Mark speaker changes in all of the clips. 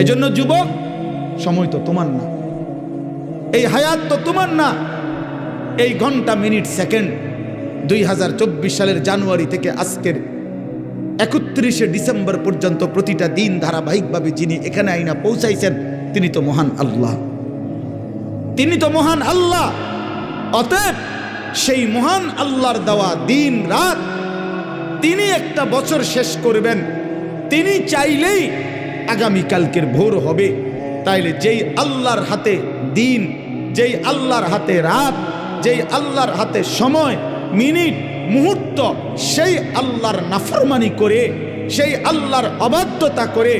Speaker 1: এজন্য যুবক সময় তো তোমার না। এই হায়াত তো তোমার না। এই ঘণ্টা মিনিট সেকেন্ড দুই হাজার চব্বিশ সালের জানুয়ারি থেকে আজকের একত্রিশে ডিসেম্বর পর্যন্ত প্রতিটা দিন ধারাবাহিকভাবে যিনি এখানে আইনা পৌঁছাইছেন তিনি তো মহান আল্লাহ। তিনি তো মহান আল্লাহ। অতএব সেই মহান আল্লাহর দেওয়া দিন রাত তিনি একটা বছর শেষ করবেন। তিনি চাইলেই আগামীকালকের ভোর হবে, তাইলে যেই আল্লাহর হাতে দিন, যেই আল্লাহর হাতে রাত, যেই আল্লাহর হাতে সময়, মিনিট, মুহূর্ত, সেই আল্লাহর নাফরমানি করে, সেই আল্লাহর অবাধ্যতা করে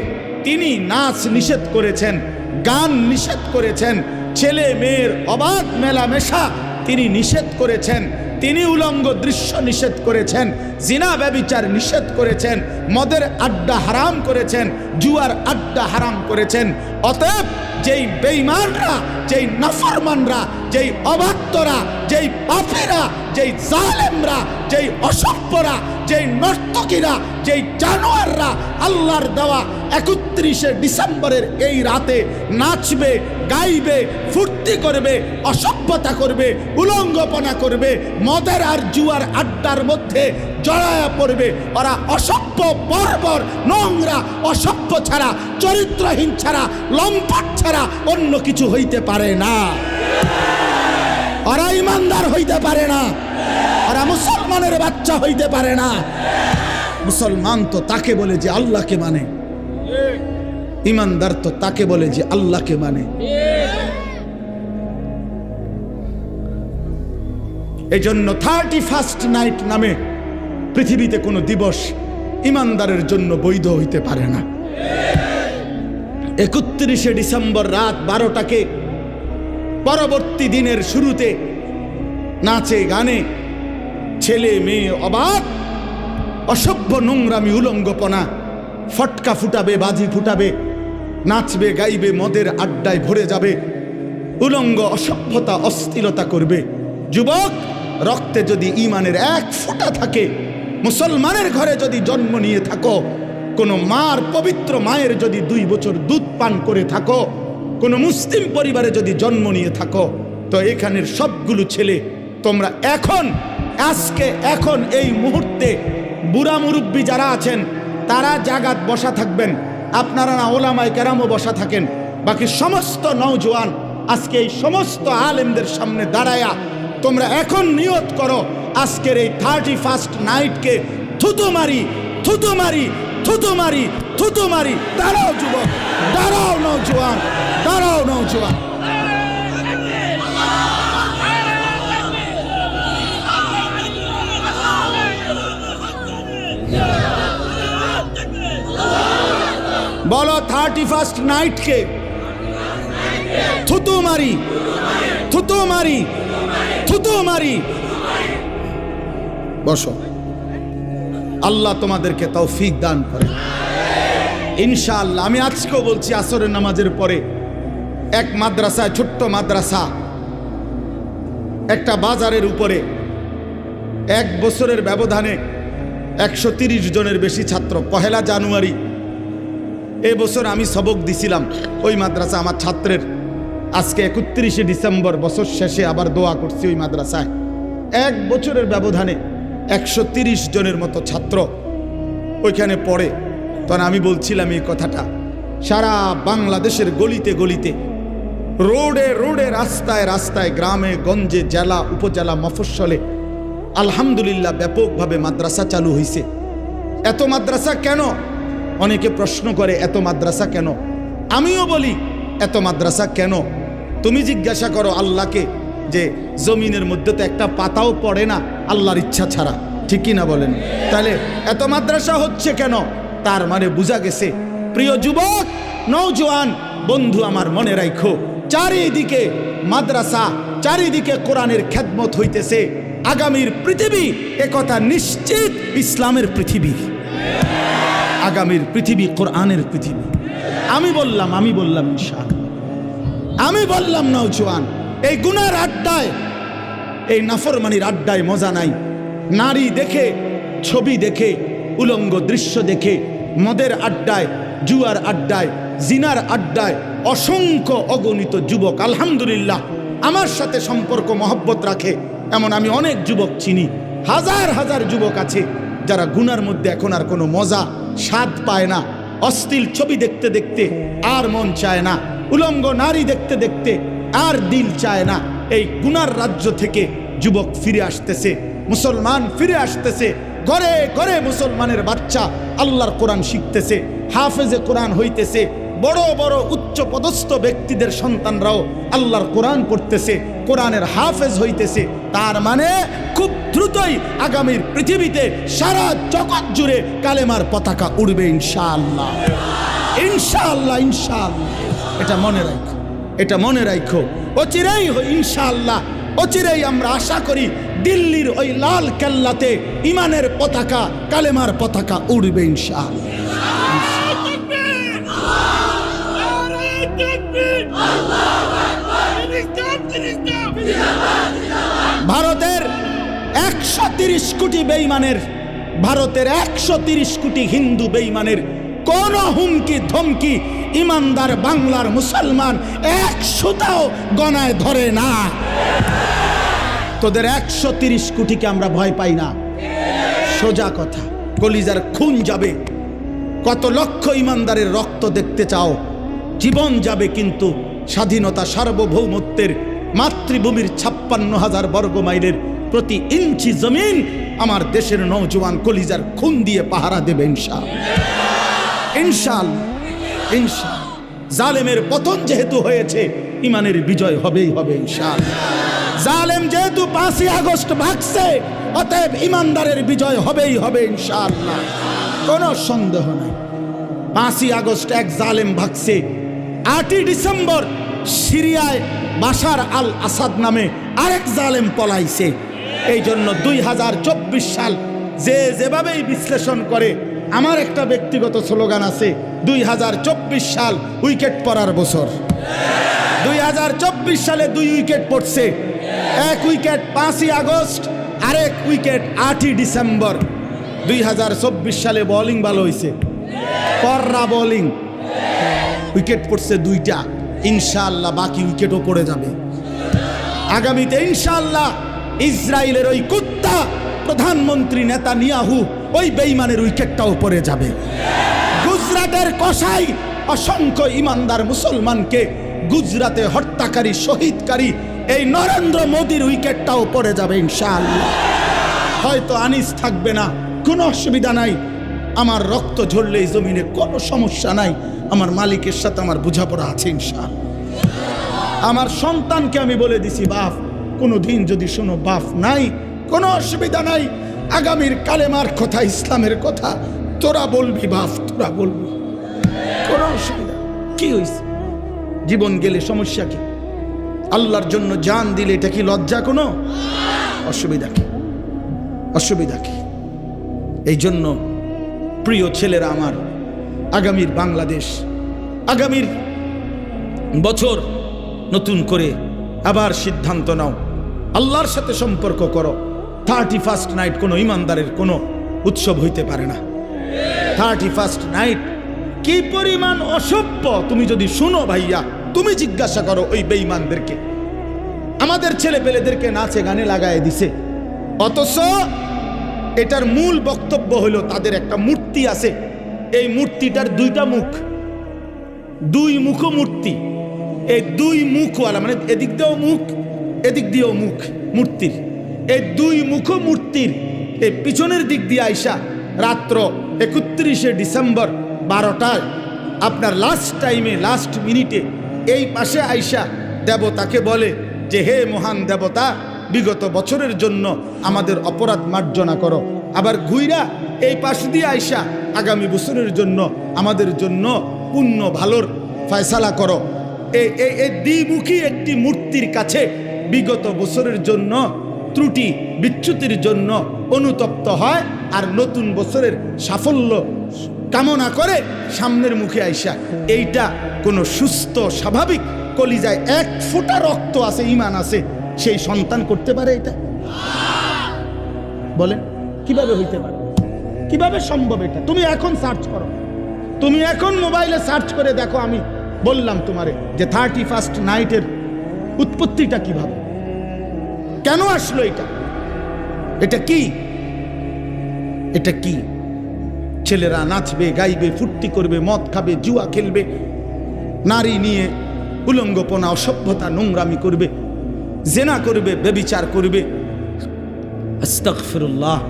Speaker 1: তিনি নাচ নিষেধ করেছেন, গান নিষেধ করেছেন ছেলে মেয়ের অবাধ মেলামেশা তিনি নিষেধ করেছেন তিনি উলঙ্গ দৃশ্য নিষেধ করেছেন, জিনা ব্যবিচার নিষেধ করেছেন, মদের আড্ডা হারাম করেছেন, জুয়ার আড্ডা হারাম করেছেন। অতএব যেই বেঈমানরা, যেই নাফরমানরা, যেই অবাধ্যরা যেই পাপীরা, যেই জালেমরা, যেই অসভ্যরা, যেই নর্তকীরা, যেই জানোয়াররা আল্লাহর দেওয়া একত্রিশে ডিসেম্বরের এই রাতে নাচবে, গাইবে, ফুর্তি করবে, অসভ্যতা করবে, উলঙ্গপনা করবে, মদের আর জুয়ার আড্ডার মধ্যে জড়ায়া পড়বে। ওরা অসভ্য, বর্বর, নোংরা, অসভ্য ছাড়া, চরিত্রহীন ছাড়া, লম্পট ছাড়া অন্য কিছু হইতে পারে না। ওরা ইমানদার হইতে পারে না। ওরা মুসলমানের বাচ্চা হইতে পারে না। মুসলমান তো তাকে বলে যে আল্লাহকে মানে। ইমানদার তো তাকে বলে যে আল্লাহকে মানে। এই জন্য থার্টি ফার্স্ট নাইট নামে পৃথিবীতে কোনো দিবস ইমানদারের জন্য বৈধ হইতে পারে না। একত্রিশে ডিসেম্বর রাত বারোটাকে পরবর্তী দিনের শুরুতে নাচে, গানে ছেলে, মেয়ে, অবাক, অসভ্য নোংরামি, উলঙ্গপনা, ফটকা ফুটাবে, বাজি ফুটাবে, নাচবে, গাইবে, মদের আড্ডায় ভরে যাবে, উলঙ্গ অসভ্যতা, অস্থিরতা করবে। যুবক, রক্তে যদি ইমানের এক ফোঁটা থাকে মুসলমানের ঘরে যদি জন্ম নিয়ে থাকো, কোনো মার পবিত্র মায়ের যদি দুই বছর দুধ পান করে থাকো, কোনো মুসলিম পরিবারে যদি জন্ম নিয়ে থাকো, তো এখানের সবগুলো ছেলে তোমরা এখন, আজকে, এখন এই মুহূর্তে বুড়া মুরব্বী যারা আছেন, তারা জাগাত বসা থাকবেন। আপনারা না ওলামায় কেরামও বসা থাকেন। বাকি সমস্ত নৌজওয়ান আজকে এই সমস্ত আলেমদের সামনে দাঁড়ায়া তোমরা এখন নিয়ত করো আজকের এই থার্টি ফার্স্ট নাইটকে থুতু মারি থুতু মারি থুতু মারি থুতু মারি। দাঁড়াও যুবক, দাঁড়াও নৌজওয়ান দাঁড়াও নৌজওয়ান বলো থার্টি ফার্স্ট নাইটকে থুতু মারি থুতু মারি থুতু মারি বসো। আল্লাহ তোমাদেরকে তৌফিক দান করে। ইনশাআল্লাহ, আমি আজকেও বলছি আসরের নামাজের পরে এক মাদ্রাসায়, ছোট্ট মাদ্রাসা, একটা বাজারের উপরে এক বছরের ব্যবধানে একশো জনের বেশি ছাত্র। পহেলা জানুয়ারি, এ বছর আমি সবক দিছিলাম। ওই মাদ্রাসা আমার ছাত্রের। আজকে একত্রিশে ডিসেম্বর, বছর শেষে আবার দোয়া করছি ওই মাদ্রাসায়। এক বছরের ব্যবধানে একশো জনের মতো ছাত্র ওইখানে পড়ে। তখন আমি বলছিলাম এই কথাটা, সারা বাংলাদেশের গলিতে গলিতে, রোডে রোডে, রাস্তায় রাস্তায়, গ্রামে, গঞ্জে, জেলা, উপজেলা, মফস্বলে, আলহামদুলিল্লাহ ব্যাপকভাবে মাদ্রাসা চালু হয়েছে এত মাদ্রাসা কেন? অনেকে প্রশ্ন করে, এত মাদ্রাসা কেন? আমিও বলি, এত মাদ্রাসা কেন? তুমি জিজ্ঞাসা করো আল্লাহকে যে জমিনের মধ্যে তো একটা পাতাও পড়ে না। আল্লাহর ইচ্ছা ছাড়া, ঠিকই না বলেন? তাহলে এত মাদ্রাসা হচ্ছে কেন? তার মানে বোঝা গেছে, প্রিয় যুবক নৌজওয়ান বন্ধু আমার মনে রাখো চারিদিকে মাদ্রাসা, চারিদিকে কোরআনের খেদমত হইতেছে, আগামীর পৃথিবী একথা নিশ্চিত ইসলামের পৃথিবী। আগামীর পৃথিবী কোরআনের পৃথিবী। আমি বললাম আমি বললাম আমি বললাম নৌজওয়ান এই গুনার আড্ডায় এই নাফরমানির আড্ডায় মজা নাই। নারী দেখে, ছবি দেখে, উলঙ্গ দৃশ্য দেখে, মদের আড্ডায়, জুয়ার আড্ডায়, জিনার আড্ডায়, অসংখ্য অগণিত যুবক, আলহামদুলিল্লাহ, আমার সাথে সম্পর্ক, মহব্বত রাখে, এমন আমি অনেক যুবক চিনি। হাজার হাজার যুবক আছে, যারা গুনার মধ্যে এখন আর কোনো মজা, স্বাদ পায় না, অশ্লীল ছবি দেখতে দেখতে আর মন চায় না, উলঙ্গ নারী দেখতে দেখতে আর দিল চায় না। এই গুনার রাজ্য থেকে যুবক ফিরে আসতেছে, মুসলমান ফিরে আসতেছে। ঘরে ঘরে মুসলমানের বাচ্চা আল্লাহর কোরআন শিখতেছে, হাফেজে কোরআন হইতেছে, বড় বড় উচ্চ পদস্থ ব্যক্তিদের সন্তানরাও আল্লাহর কোরআন পড়তেছে, কোরআনের হাফেজ হইতেছে। তার মানে খুব দ্রুতই আগামীর পৃথিবীতে সারা জগৎ জুড়ে কালেমার পতাকা উড়বে ইনশাআল্লাহ। ইনশাআল্লাহ ইনশাআল্লাহ। এটা মনে রাখো। এটা মনে রাখো অচিরেই ইনশাআল্লাহ, অচিরেই আমরা আশা করি দিল্লির ওই লাল কেল্লাতে ইমানের পতাকা, কালেমার পতাকা উড়বে ইনশাআল্লাহ। ভারতের একশো তিরিশ কোটি বেইমানের, ভারতের একশো তিরিশ কোটি হিন্দু বেইমানের কোন হুমকি, ধমকি ইমানদার বাংলার মুসলমান এক সুতাও গনায় ধরে না। তোদের একশো তিরিশ কোটিকে আমরা ভয় পাই না। সোজা কথা, কলিজার খুন যাবে। কত লক্ষ ইমানদারের রক্ত দেখতে চাও। জীবন যাবে কিন্তু স্বাধীনতা সার্বভৌমত্বের মাতৃভূমির ছাপ্পান্ন হাজার বর্গ মাইলের প্রতি ইঞ্চি জমিন আমার দেশের নৌজওয়ান কলিজার খুন দিয়ে পাহারা দেবে ইনশাল ইনশাল ইনশাল জালেমের পতন যেহেতু হয়েছে, ইমানের বিজয় হবেই হবে ইনশাল জালেম যেহেতু পাঁচই আগস্ট ভাগছে, অতএব ইমানদারের বিজয় হবেই হবে ইনশাআল্লাহ। কোনো সন্দেহ নাই। পাঁচই আগস্ট এক জালেম ভাগছে, আটই ডিসেম্বর সিরিয়ায় বাশার আল আসাদ নামে আরেক জালেম পলাইছে। এই জন্য দুই হাজার চব্বিশ সাল যে যেভাবেই বিশ্লেষণ করে আমার একটা ব্যক্তিগত স্লোগান আছে, দুই হাজার চব্বিশ সাল উইকেট পড়ার বছর। দুই হাজার চব্বিশ সালে দুই উইকেট পড়ছে। এক উইকেট পাঁচই আগস্ট, আরেক উইকেট আটই ডিসেম্বর। দুই হাজার চব্বিশ সালে বোলিং ভালো হয়েছে কররা বোলিং উইকেট পড়ছে দুইটা। ইনশাআল্লাহ বাকি উইকেটও পড়ে যাবে। আগামীতে ইনশাআল্লাহ ইসরায়েলের ওই কুত্তা প্রধানমন্ত্রী নেতা নিয়াহু ওই বেইমানের উইকেটটাও পড়ে যাবে। গুজরাটের কসাই অসংখ্য ইমানদার মুসলমানকে গুজরাতে হত্যাকারী, শহীদকারী, এই নরেন্দ্র মোদীর উইকেটটাও পড়ে যাবে ইনশাআল্লাহ। হয়তো আনিস থাকবে না, কোনো অসুবিধা নাই। আমার রক্ত ঝরলে এই জমিনে কোনো সমস্যা নাই। আমার মালিকের সাথে আমার বোঝাপড়া আছে ইনশাআল্লাহ। আমার সন্তানকে আমি বলে দিছি, বাপ কোনো দিন যদি শোনো, বাপ নাই, কোনো অসুবিধা নাই। আগামীর কালেমার কথা, ইসলামের কথা, তোরা বলবি বাপ, তোরা বলবি। কোনো অসুবিধা কি হয়েছে জীবন গেলে সমস্যা কি? আল্লাহর জন্য জান দিলে এটা কি লজ্জা কোনো? অসুবিধা কি? অসুবিধা কি? এই জন্য প্রিয় ছেলেরা আমার, আগামীর বাংলাদেশ, আগামীর বছর নতুন করে আবার সিদ্ধান্ত নাও। আল্লাহর সাথে সম্পর্ক করো। থার্টি ফার্স্ট নাইট কোনো ইমানদারের কোনো উৎসব হইতে পারে না। থার্টি ফার্স্ট নাইট কি পরিমাণ অসভ্য, তুমি যদি শুনো ভাইয়া, তুমি জিজ্ঞাসা করো ওই বেঈমানদেরকে। আমাদের ছেলে পেলেদেরকে নাচে গানে লাগায় দিছে। অথচ এটার মূল বক্তব্য হলো তাদের একটা মূর্তি আছে। এই মূর্তিটার দুইটা মুখ। দুই মুখ মূর্তি। এই দুই মুখওয়ালা মানে এদিক দিয়েও মুখ, এদিক দিয়েও মুখ, মূর্তির। এই দুই মুখ মূর্তির এই পিছনের দিক দিয়ে আইসা রাত্র একত্রিশে ডিসেম্বর বারোটায় আপনার লাস্ট টাইমে লাস্ট মিনিটে এই পাশে আইসা দেবতাকে বলে যে, হে মহান দেবতা, বিগত বছরের জন্য আমাদের অপরাধ মার্জনা করো। আবার ঘুইরা এই পাশ দিয়ে আইসা আগামী বছরের জন্য আমাদের জন্য পুণ্য ভালোর ফয়সালা করো। এই দ্বিমুখী একটি মূর্তির কাছে বিগত বছরের জন্য ত্রুটি বিচ্যুতির জন্য অনুতপ্ত হয় আর নতুন বছরের সাফল্য কামনা করে সামনের মুখে আইসা। এইটা কোনো সুস্থ, স্বাভাবিক কলিজায় এক ফোঁটা রক্ত আছে, ইমান আছে, সেই সন্তান করতে পারে এটা? বলেন, কীভাবে হইতে পারে? কীভাবে সম্ভব এটা? তুমি এখন সার্চ করো। তুমি এখন মোবাইলে সার্চ করে দেখো, আমি বললাম তোমারে যে থার্টি ফার্স্ট নাইটের উৎপত্তিটা কীভাবে? কেন আসলো এটা? এটা কি? এটা কি? ছেলেরা নাচবে, গাইবে, ফুর্তি করবে, মদ খাবে, জুয়া খেলবে, নারী নিয়ে উলঙ্গপনা, অসভ্যতা নোংরামি করবে, জেনা করবে বেবিচার করবে। আস্তাগফিরুল্লাহ।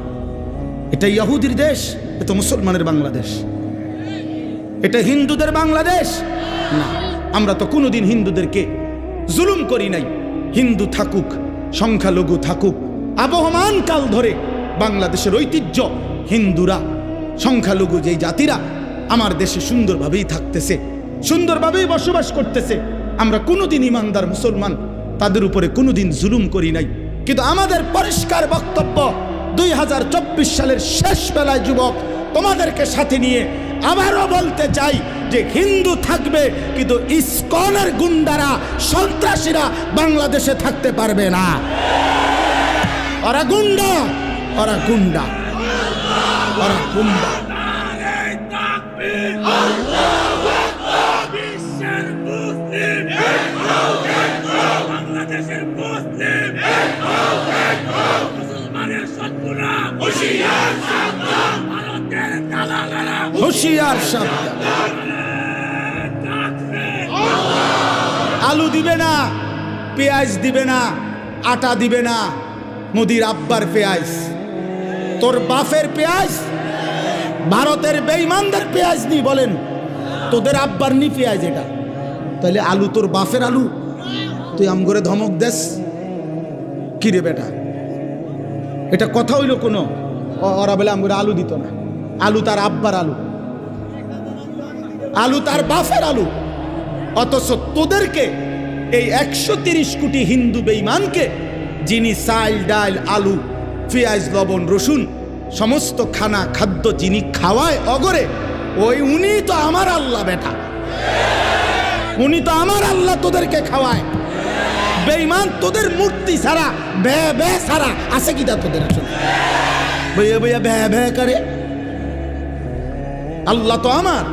Speaker 1: এটা ইয়াহুদির দেশ, এটা মুসলমানের বাংলাদেশ। এটা হিন্দুদের বাংলাদেশ? না, আমরা তো কোনোদিন হিন্দুদেরকে জুলুম করি নাই। হিন্দু থাকুক। সংখ্যালঘু থাকুক। আবহমান কাল ধরে বাংলাদেশের ঐতিহ্য, হিন্দুরা, সংখ্যালঘু যেই জাতিরা, আমার দেশে সুন্দরভাবেই থাকতেছে, সুন্দরভাবেই বসবাস করতেছে। আমরা কোনোদিন ইমানদার মুসলমান, তাদের উপরে কোনোদিন জুলুম করি নাই। কিন্তু আমাদের পরিষ্কার বক্তব্য, দুই হাজার চব্বিশ সালের শেষ বেলায় যুবক, তোমাদেরকে সাথে নিয়ে আবারও বলতে চাই যে হিন্দু থাকবে কিন্তু ইসকনের গুন্ডারা সন্ত্রাসীরা বাংলাদেশে থাকতে পারবে না ওরা গুন্ডা ওরা গুন্ডা ওরা গুন্ডা
Speaker 2: মুসলমানের দালালেরা
Speaker 1: হুশিয়ার সাবধান আলু দিবে না, পেঁয়াজ দিবে না, আটা দিবে না, মোদির আব্বার পেঁয়াজ। তোর বাফের পেঁয়াজ? ভারতের বেইমানদের পেঁয়াজ নি বলেন। তোদের আব্বার নি পেঁয়াজ এটা। তাহলে আলু তোর বাফের আলু। তুই আম করে ধমক দেস। কি রে বেটা? এটা কথা হইল কোনো? ওরা বলে আম করে আলু দিত না। আলু তার আব্বার আলু। আলু তার বাফের আলু। অথচ তোদেরকে এই একশো কোটি হিন্দু বেইমানকে যিনি চাল ডাল আলু, পেঁয়াজ, লবণ, রসুন, সমস্ত খানা খাদ্য যিনি খাওয়ায় অগরে, ওই উনি তো আমার আল্লাহ বেটা। উনি তো আমার আল্লাহ তোদেরকে খাওয়ায়। বেইমান তোদের মূর্তি ছাড়া বে বে ছাড়া আছে কি তা তোদের আসলে? বইয়া বইয়া বে বে করে। আল্লাহ তো আমার।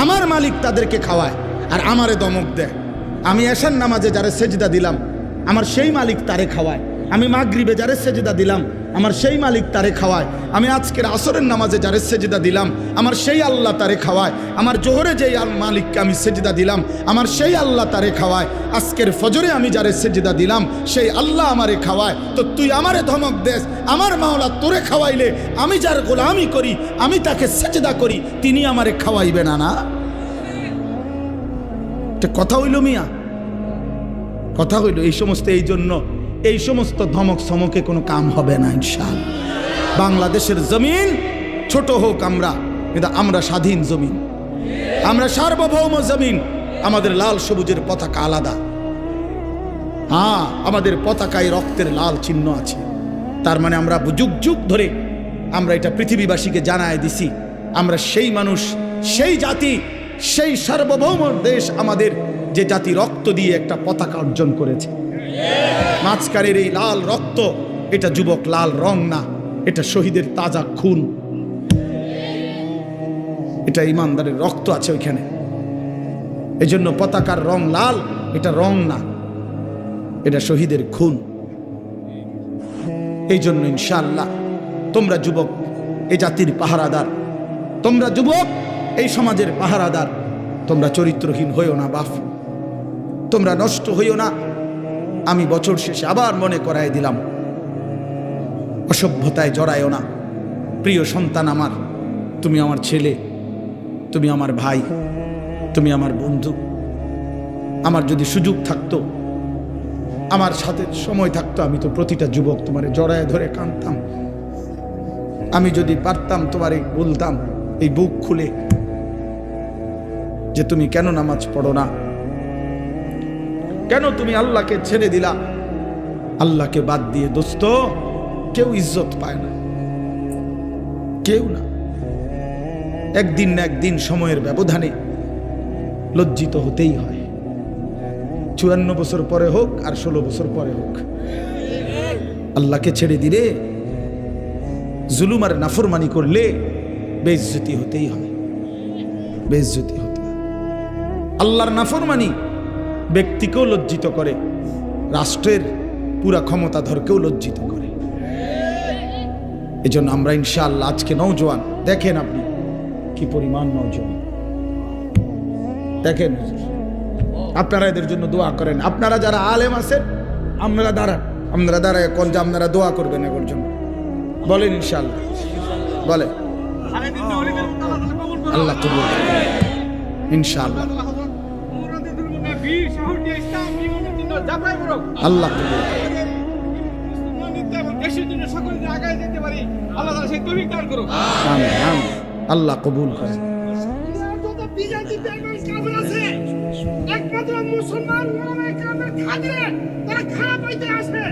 Speaker 1: আমার মালিক তাদেরকে খাওয়ায় আর আমারে দমক দেয়। আমি এশার নামাজে যারা সেজদা দিলাম, আমার সেই মালিক তারে খাওয়ায়। আমি মাগরিবে যারে সেজদা দিলাম, আমার সেই মালিক তারে খাওয়ায়। আমি আজকের আসরের নামাজে যারে সেজদা দিলাম, আমার সেই আল্লাহ তারে খাওয়ায়। আমার জোহরে যেই মালিককে আমি সেজদা দিলাম, আমার সেই আল্লাহ তারে খাওয়ায়। আজকের ফজরে আমি যারে সেজদা দিলাম, সেই আল্লাহ আমারে খাওয়ায়। তো তুই আমারে ধমক দেস, আমার মাওলা তোরে খাওয়াইলে আমি যার গোলামি করি, আমি তাকে সেজদা করি, তিনি আমারে খাওয়াইবে না না? কথা হইল মিয়া, কথা হইল এই সমস্ত এই জন্য। এই সমস্ত ধমক সমকে কোনো কাম হবে না ইনশাল বাংলাদেশের জমিন ছোট হোক আমরা, কিন্তু আমরা স্বাধীন জমিন। আমরা সার্বভৌম জমিন, আমাদের লাল সবুজের পতাকা আলাদা। হ্যাঁ আমাদের পতাকায় রক্তের লাল চিহ্ন আছে। তার মানে আমরা যুগ যুগ ধরে আমরা এটা পৃথিবীবাসীকে জানায় দিছি। আমরা সেই মানুষ, সেই জাতি, সেই সার্বভৌম দেশ আমাদের যে জাতি রক্ত দিয়ে একটা পতাকা অর্জন করেছে। মাঝখানের এই লাল রক্ত, এটা যুবক লাল রং না, এটা শহীদের তাজা খুন। এটা ইমানদারের রক্ত আছে ওইখানে। এজন্য পতাকার রং লাল, এটা রং না, এটা শহীদের খুন। এই জন্য ইনশাল্লাহ তোমরা যুবক এ জাতির পাহারাদার, তোমরা যুবক, এই সমাজের পাহারাদার, তোমরা চরিত্রহীন হইও না বাফ তোমরা নষ্ট হইও না। আমি বছর শেষে আবার মনে করাই দিলাম, অসভ্যতায় জড়ায়ও না। প্রিয় সন্তান আমার, তুমি আমার ছেলে, তুমি আমার ভাই, তুমি আমার বন্ধু। আমার যদি সুযোগ থাকতো, আমার সাথে সময় থাকতো, আমি তো প্রতিটা যুবক তোমারে জড়ায় ধরে কাঁদতাম। আমি যদি পারতাম, তোমারে বলতাম, এই বুক খুলে, যে তুমি কেন নামাজ পড়ো না? কেন তুমি আল্লাহকে ছেড়ে দিলা? আল্লাহকে বাদ দিয়ে দোস্ত, কেউ ইজ্জত পায় না। কেউ না। একদিন না একদিন সময়ের ব্যবধানে লজ্জিত হতেই হয়। চুয়ান্ন বছর পরে হোক আর ষোলো বছর পরে হোক, আল্লাহকে ছেড়ে দিলে, জুলুম আর নাফরমানি করলে বেইজ্জতি হতেই হয়। বেজ্জতি হতে আল্লাহর নাফরমানি ব্যক্তিকেও লজ্জিত করে, রাষ্ট্রের পুরা ক্ষমতাধরকেও লজ্জিত করে। এজন্য আমরা ইনশাআল্লাহ আজকে নৌজওয়ান দেখেন আপনি কি পরিমাণ নৌজওয়ান দেখেন, আপনারা এদের জন্য দোয়া করেন। আপনারা যারা আলেম আছেন, আপনারা দাঁড়ান। আপনারা দাঁড়ায় কোন যে আপনারা দোয়া করবেন এগুলোর জন্য। বলেন ইনশাআল্লাহ। বলে আল্লাহ। ইনশাআল্লাহ। আল্লাহ। আল্লাহ কবুল করে।
Speaker 2: একমাত্র মুসলমান তারা খারাপ হইতে আসে।